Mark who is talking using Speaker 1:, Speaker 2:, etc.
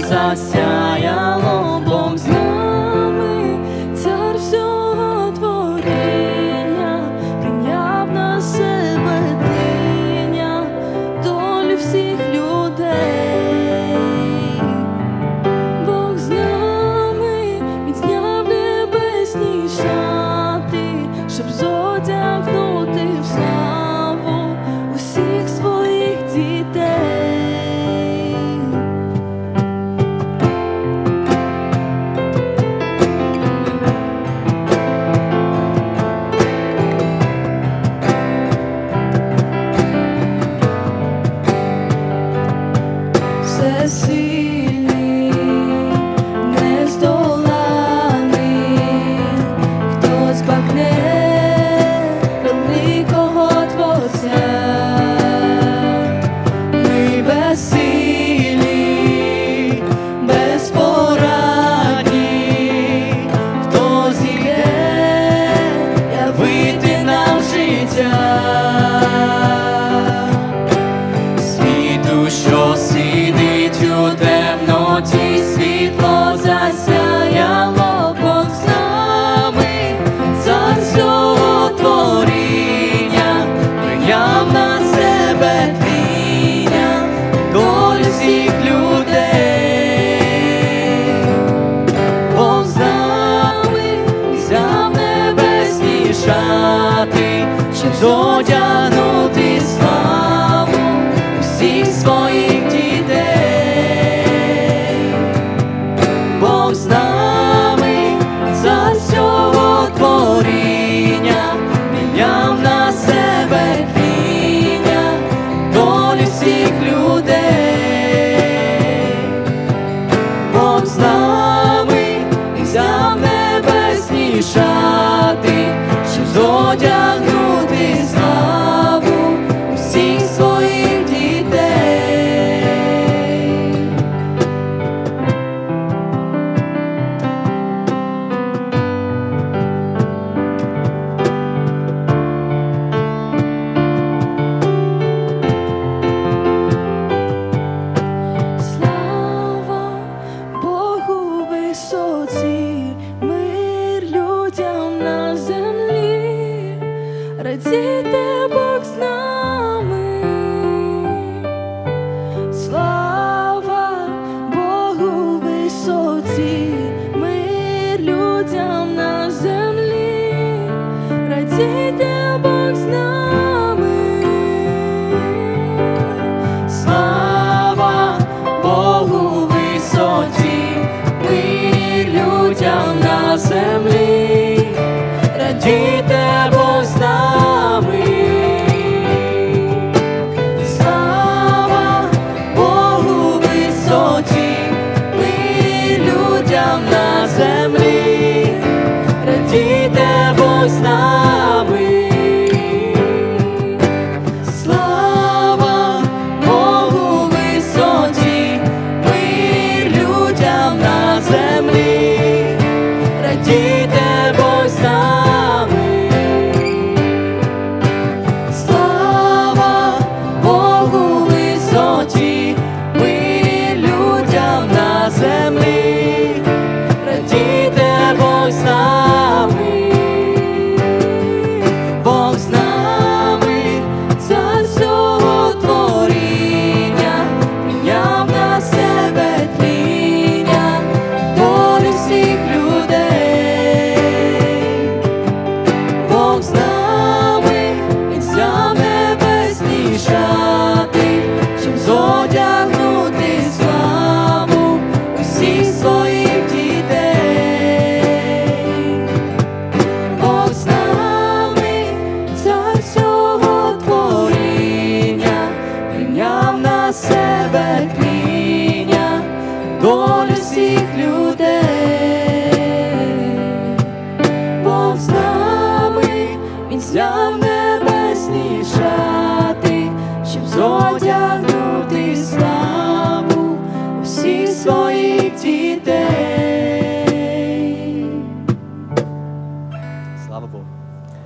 Speaker 1: засяяло.
Speaker 2: 我家。тям на землі. долю всіх людей, бо з нами він сняв небесні шати, щоб зодягнути славу
Speaker 1: всі свої.